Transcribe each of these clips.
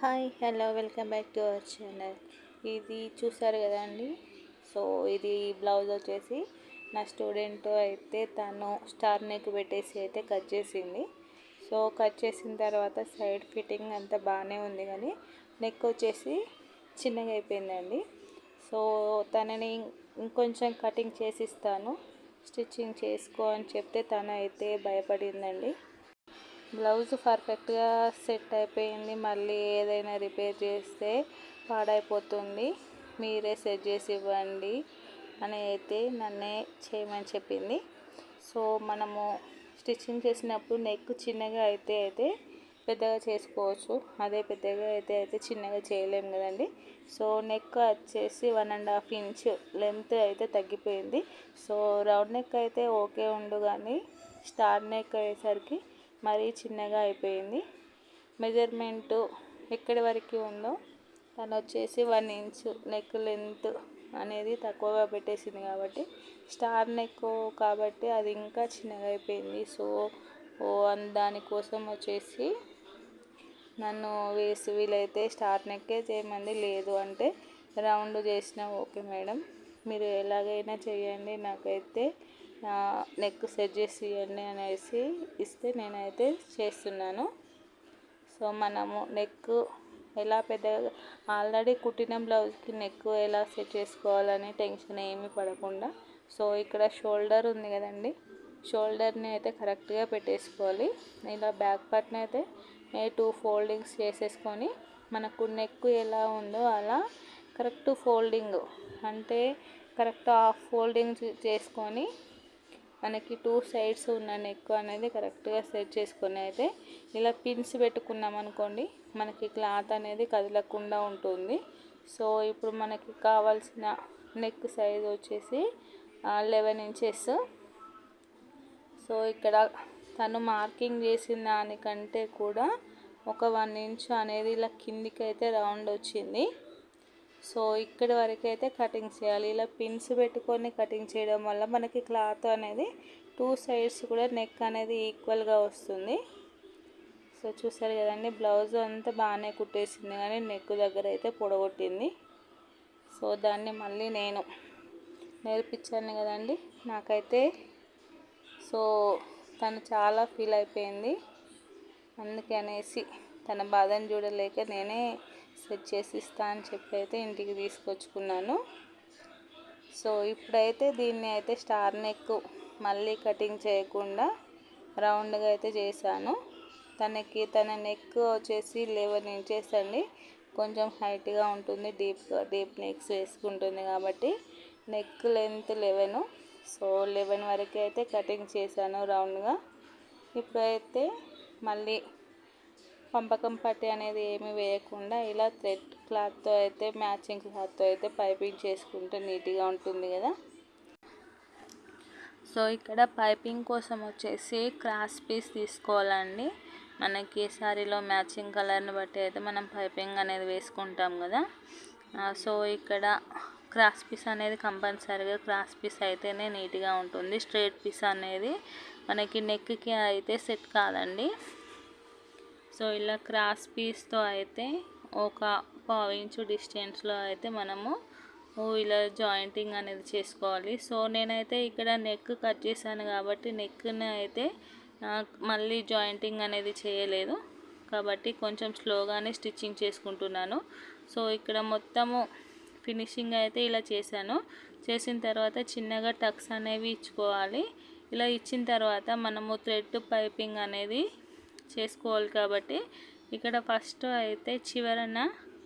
Hi hello welcome back to our channel. ఇది చూసారు కదండి సో ఇది బ్లౌజ్ వచ్చేసి నా స్టూడెంట్ అయితే తను స్టార్ నెక్ పెట్టేసి అయితే కట్ చేసింది. సో కట్ చేసిన తర్వాత సైడ్ ఫిట్టింగ్ అంతా బాగానే ఉంది కానీ నెక్ వచ్చేసి చిన్నగా అయిపోయిందండి. సో తనని ఇంకొంచెం కటింగ్ చేసిస్తాను. స్టిచ్చింగ్ చేసుకో అని చెప్తే తను అయితే భయపడిందండి. బ్లౌజ్ పర్ఫెక్ట్గా సెట్ అయిపోయింది. మళ్ళీ ఏదైనా రిపేర్ చేస్తే పాడైపోతుంది. మీరే సెట్ చేసి ఇవ్వండి అని అయితే నన్నే చేయమని చెప్పింది. సో మనము స్టిచ్చింగ్ చేసినప్పుడు నెక్ చిన్నగా అయితే అయితే పెద్దగా చేసుకోవచ్చు. అదే పెద్దగా అయితే అయితే చిన్నగా చేయలేము కదండి. సో నెక్ వచ్చేసి one and half inch length అయితే తగ్గిపోయింది. సో రౌండ్ నెక్ అయితే ఓకే ఉండు కానీ స్టార్ నెక్ అయ్యేసరికి మరీ చిన్నగా అయిపోయింది. మెజర్మెంట్ ఎక్కడి వరకు ఉందో తను వచ్చేసి వన్ ఇంచ్ నెక్ లెంత్ అనేది తక్కువగా పెట్టేసింది కాబట్టి స్టార్ నెక్ కాబట్టి అది ఇంకా చిన్నగా అయిపోయింది. సో ఓ దానికోసం వచ్చేసి నన్ను వేసి వీలైతే స్టార్ నెక్కే చేయమంది లేదు అంటే రౌండ్ చేసిన ఓకే మేడం. మీరు ఎలాగైనా చేయండి. నాకైతే నెక్ సెట్ చేసి ఇవ్వండి అనేసి ఇస్తే నేనైతే చేస్తున్నాను. సో మనము నెక్ ఎలా పెద్దగా ఆల్రెడీ కుట్టిన బ్లౌజ్కి నెక్ ఎలా సెట్ చేసుకోవాలని టెన్షన్ ఏమీ పడకుండా సో ఇక్కడ షోల్డర్ ఉంది కదండి షోల్డర్ని అయితే కరెక్ట్గా పెట్టేసుకోవాలి. ఇలా బ్యాక్ పార్ట్ని అయితే టూ ఫోల్డింగ్స్ చేసేసుకొని మనకు నెక్ ఎలా ఉందో అలా కరెక్ట్ ఫోల్డింగ్ అంటే కరెక్ట్ హాఫ్ ఫోల్డింగ్ చేసుకొని మనకి టూ సైడ్స్ ఉన్న నెక్ అనేది కరెక్ట్గా సెట్ చేసుకొని అయితే ఇలా పిన్స్ పెట్టుకున్నాం అనుకోండి మనకి క్లాత్ అనేది కదలకుండా ఉంటుంది. సో ఇప్పుడు మనకి కావాల్సిన నెక్ సైజ్ వచ్చేసి లెవెన్ ఇంచెస్. సో ఇక్కడ తను మార్కింగ్ చేసిన దానికంటే కూడా ఒక వన్ ఇంచ్ అనేది ఇలా కిందికి అయితే రౌండ్ వచ్చింది. సో ఇక్కడి వరకు అయితే కటింగ్ చేయాలి. ఇలా పిన్స్ పెట్టుకొని కటింగ్ చేయడం వల్ల మనకి క్లాత్ అనేది టూ సైడ్స్ కూడా నెక్ అనేది ఈక్వల్గా వస్తుంది. సో చూసారు కదండి బ్లౌజ్ అంతా బాగానే కుట్టేసింది కానీ నెక్ దగ్గర అయితే పొడగొట్టింది. సో దాన్ని మళ్ళీ నేను నేర్పించాను కదండి నాకైతే. సో తను చాలా ఫీల్ అయిపోయింది. అందుకనేసి తన బాధను చూడలేక నేనే సెట్ చేసి ఇస్తా అని చెప్పి అయితే ఇంటికి తీసుకొచ్చుకున్నాను. సో ఇప్పుడైతే దీన్ని అయితే స్టార్ నెక్ మళ్ళీ కటింగ్ చేయకుండా రౌండ్గా అయితే చేశాను. తనకి తన నెక్ వచ్చేసి లెవెన్ ఇంచెస్ అండి. కొంచెం హైట్గా ఉంటుంది డీప్ డీప్ నెక్స్ వేసుకుంటుంది కాబట్టి neck length eleven. So eleven వరకు అయితే కటింగ్ చేశాను రౌండ్గా. ఇప్పుడైతే మళ్ళీ పంపకం పట్టి అనేది ఏమి వేయకుండా ఇలా థ్రెడ్ క్లాత్తో అయితే మ్యాచింగ్ క్లాత్తో అయితే పైపింగ్ చేసుకుంటే నీట్గా ఉంటుంది కదా. సో ఇక్కడ పైపింగ్ కోసం వచ్చేసి క్రాస్ పీస్ తీసుకోవాలండి. మనకి సారీలో మ్యాచింగ్ కలర్ని బట్టి అయితే మనం పైపింగ్ అనేది వేసుకుంటాం కదా. సో ఇక్కడ క్రాస్ పీస్ అనేది కంపల్సరీగా క్రాస్ పీస్ అయితేనే నీట్గా ఉంటుంది. స్ట్రైట్ పీస్ అనేది మనకి నెక్కి అయితే సెట్ కాదండి. సో ఇలా క్రాస్ పీస్తో అయితే ఒక పావు ఇంచు డిస్టెన్స్లో అయితే మనము ఇలా జాయింటింగ్ అనేది చేసుకోవాలి. సో నేనైతే ఇక్కడ నెక్ కట్ చేశాను కాబట్టి నెక్ని అయితే మళ్ళీ జాయింటింగ్ అనేది చేయలేదు. కాబట్టి కొంచెం స్లోగానే స్టిచ్చింగ్ చేసుకుంటున్నాను. సో ఇక్కడ మొత్తము ఫినిషింగ్ అయితే ఇలా చేశాను. చేసిన తర్వాత చిన్నగా టక్స్ అనేవి ఇచ్చుకోవాలి. ఇలా ఇచ్చిన తర్వాత మనము థ్రెడ్ పైపింగ్ అనేది చేసుకోవాలి కాబట్టి ఇక్కడ ఫస్ట్ అయితే చివరన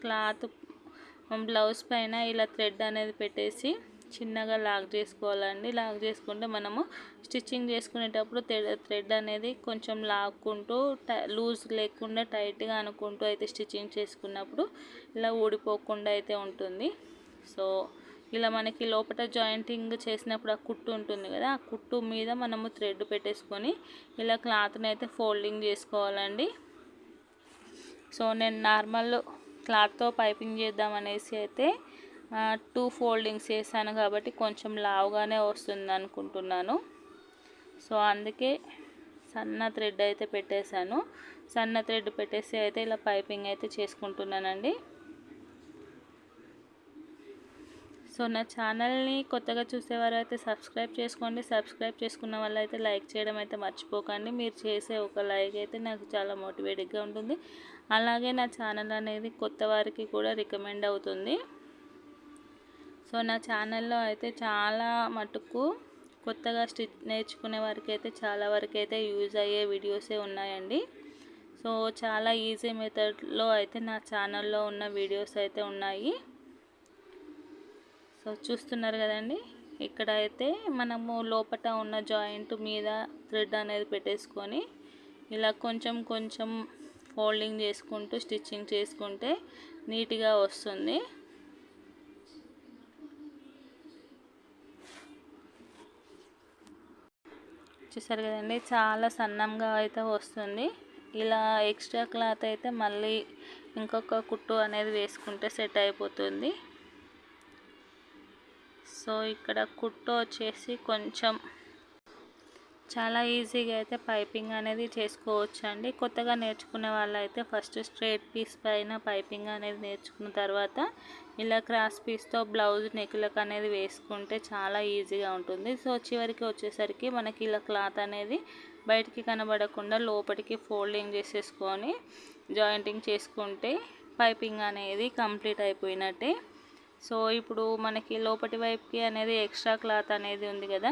క్లాత్ బ్లౌజ్ పైన ఇలా థ్రెడ్ అనేది పెట్టేసి చిన్నగా లాక్ చేసుకోవాలండి. లాక్ చేసుకుంటే మనము స్టిచ్చింగ్ చేసుకునేటప్పుడు థ్రెడ్ అనేది కొంచెం లాక్కుంటూ లూజ్ లేకుండా టైట్గా అనుకుంటూ అయితే స్టిచ్చింగ్ చేసుకున్నప్పుడు ఇలా ఊడిపోకుండా అయితే ఉంటుంది. సో ఇలా మనకి లోపల జాయింటింగ్ చేసినప్పుడు ఆ కుట్టు ఉంటుంది కదా ఆ కుట్టు మీద మనము థ్రెడ్ పెట్టేసుకొని ఇలా క్లాత్ని అయితే ఫోల్డింగ్ చేసుకోవాలండి. సో నేను నార్మల్ క్లాత్తో పైపింగ్ చేద్దాం అనేసి అయితే టూ ఫోల్డింగ్స్ చేశాను కాబట్టి కొంచెం లావుగానే వస్తుంది అనుకుంటున్నాను. సో అందుకే సన్న థ్రెడ్ అయితే పెట్టేశాను. సన్న థ్రెడ్ పెట్టేసి అయితే ఇలా పైపింగ్ అయితే చేసుకుంటున్నానండి. సో నా ఛానల్ని కొత్తగా చూసేవారు అయితే సబ్స్క్రైబ్ చేసుకోండి. సబ్స్క్రైబ్ చేసుకున్న వాళ్ళు అయితే లైక్ చేయడం అయితే మర్చిపోకండి. మీరు చేసే ఒక లైక్ అయితే నాకు చాలా మోటివేట్గా ఉంటుంది. అలాగే నా ఛానల్ అనేది కొత్త వారికి కూడా రికమెండ్ అవుతుంది. సో నా ఛానల్లో అయితే చాలా మటుకు కొత్తగా స్టిచ్ నేర్చుకునే వారికి అయితే చాలా వరకు అయితే యూజ్ అయ్యే వీడియోసే ఉన్నాయండి. సో చాలా ఈజీ మెథడ్లో అయితే నా ఛానల్లో ఉన్న వీడియోస్ అయితే ఉన్నాయి. సో చూస్తున్నారు కదండి. ఇక్కడ అయితే మనము లోపల ఉన్న జాయింట్ మీద థ్రెడ్ అనేది పెట్టేసుకొని ఇలా కొంచెం కొంచెం ఫోల్డింగ్ చేసుకుంటూ స్టిచ్చింగ్ చేసుకుంటే నీట్గా వస్తుంది. చూసారు కదండి చాలా సన్నంగా అయితే వస్తుంది. ఇలా ఎక్స్ట్రా క్లాత్ అయితే మళ్ళీ ఇంకొక కుట్టు అనేది వేసుకుంటే సెట్ అయిపోతుంది. సో ఇక్కడ కుట్టు వచ్చేసి కొంచెం చాలా ఈజీగా అయితే పైపింగ్ అనేది చేసుకోవచ్చు అండి కొత్తగా నేర్చుకునే వాళ్ళైతే ఫస్ట్ స్ట్రేట్ పీస్ పైన పైపింగ్ అనేది నేర్చుకున్న తర్వాత ఇలా క్రాస్ పీస్తో బ్లౌజ్ నెక్లకు అనేది వేసుకుంటే చాలా ఈజీగా ఉంటుంది. సో చివరికి వచ్చేసరికి మనకి ఇలా క్లాత్ అనేది బయటికి కనబడకుండా లోపలికి ఫోల్డింగ్ చేసేసుకొని జాయింటింగ్ చేసుకుంటే పైపింగ్ అనేది కంప్లీట్ అయిపోయినట్టే. సో ఇప్పుడు మనకి లోపటి వైపుకి అనేది ఎక్స్ట్రా క్లాత్ అనేది ఉంది కదా.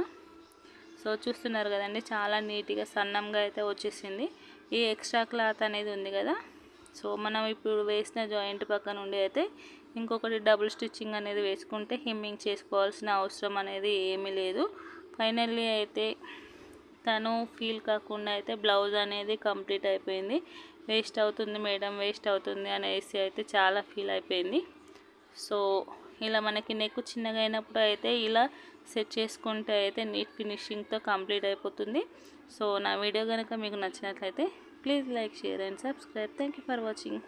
సో చూస్తున్నారు కదండి చాలా నీట్గా సన్నంగా అయితే వచ్చేసింది. ఈ ఎక్స్ట్రా క్లాత్ అనేది ఉంది కదా. సో మనం ఇప్పుడు వేసిన జాయింట్ పక్క నుండి అయితే ఇంకొకటి డబుల్ స్టిచ్చింగ్ అనేది వేసుకుంటే హిమ్మింగ్ చేసుకోవాల్సిన అవసరం అనేది ఏమీ లేదు. ఫైనల్లీ అయితే తను ఫీల్ కాకుండా అయితే బ్లౌజ్ అనేది కంప్లీట్ అయిపోయింది. వేస్ట్ అవుతుంది మేడం వేస్ట్ అవుతుంది అనేసి అయితే చాలా ఫీల్ అయిపోయింది. సో ఇలా మనకి నెక్ చిన్నగా అయినప్పుడు అయితే ఇలా సెట్ చేసుకుంటే అయితే నీట్ ఫినిషింగ్తో కంప్లీట్ అయిపోతుంది. సో నా వీడియో కనుక మీకు నచ్చినట్లయితే please like share and subscribe thank for watching